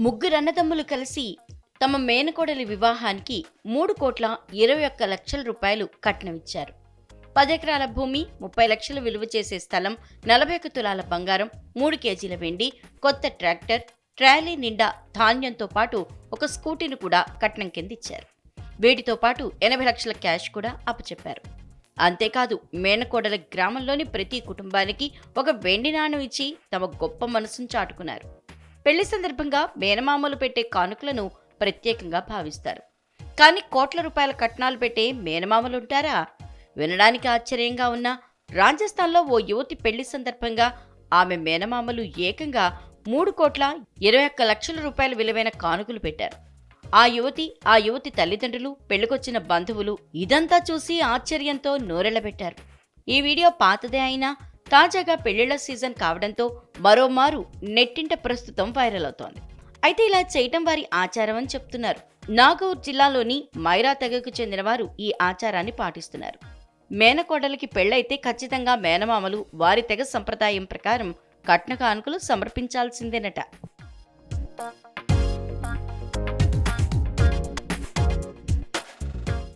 ముగ్గురు అన్నదమ్ములు కలిసి తమ మేనకోడలి వివాహానికి మూడు కోట్ల ఇరవై ఒక్క లక్షల రూపాయలు కట్నమిచ్చారు పదెకరాల భూమి ముప్పై లక్షలు విలువ చేసే స్థలం నలభై ఒక తులాల బంగారం మూడు కేజీల వెండి కొత్త ట్రాక్టర్ ట్రాలీ నిండా ధాన్యంతో పాటు ఒక స్కూటీని కూడా కట్నం కింద ఇచ్చారు. వీటితో పాటు ఎనభై లక్షల క్యాష్ కూడా అప్పచెప్పారు. అంతేకాదు మేనకోడల గ్రామంలోని ప్రతి కుటుంబానికి ఒక వెండి నాణం ఇచ్చి తమ గొప్ప మనసును చాటుకున్నారు. పెళ్ళి సందర్భంగా మేనమామలు పెట్టే కానుకలను ప్రత్యేకంగా భావిస్తారు. కానీ కోట్ల రూపాయల కట్నాలు పెట్టే మేనమామలుంటారా? వినడానికి ఆశ్చర్యంగా ఉన్న రాజస్థాన్లో ఓ యువతి పెళ్ళి సందర్భంగా ఆమె మేనమామలు ఏకంగా మూడు కోట్ల ఇరవై ఒక్క లక్షల రూపాయల విలువైన కానుకలు పెట్టారు. ఆ యువతి ఆ యువతి తల్లిదండ్రులు పెళ్ళికొచ్చిన బంధువులు ఇదంతా చూసి ఆశ్చర్యంతో నోరెళ్ళబెట్టారు ఈ వీడియో పాతదే అయినా తాజాగా పెళ్ళిళ్ళ సీజన్ కావడంతో మరోమారు నెట్టింట ప్రస్తుతం వైరల్ అవుతోంది. అయితే ఇలా చేయటం వారి ఆచారం అని చెప్తున్నారు. నాగూర్ జిల్లాలోని మైరా తెగకు చెందిన వారు ఈ ఆచారాన్ని పాటిస్తున్నారు. మేనకోడలికి పెళ్ళైతే ఖచ్చితంగా మేనమామలు వారి తెగ సంప్రదాయం ప్రకారం కట్న కానుకలు సమర్పించాల్సిందేనట.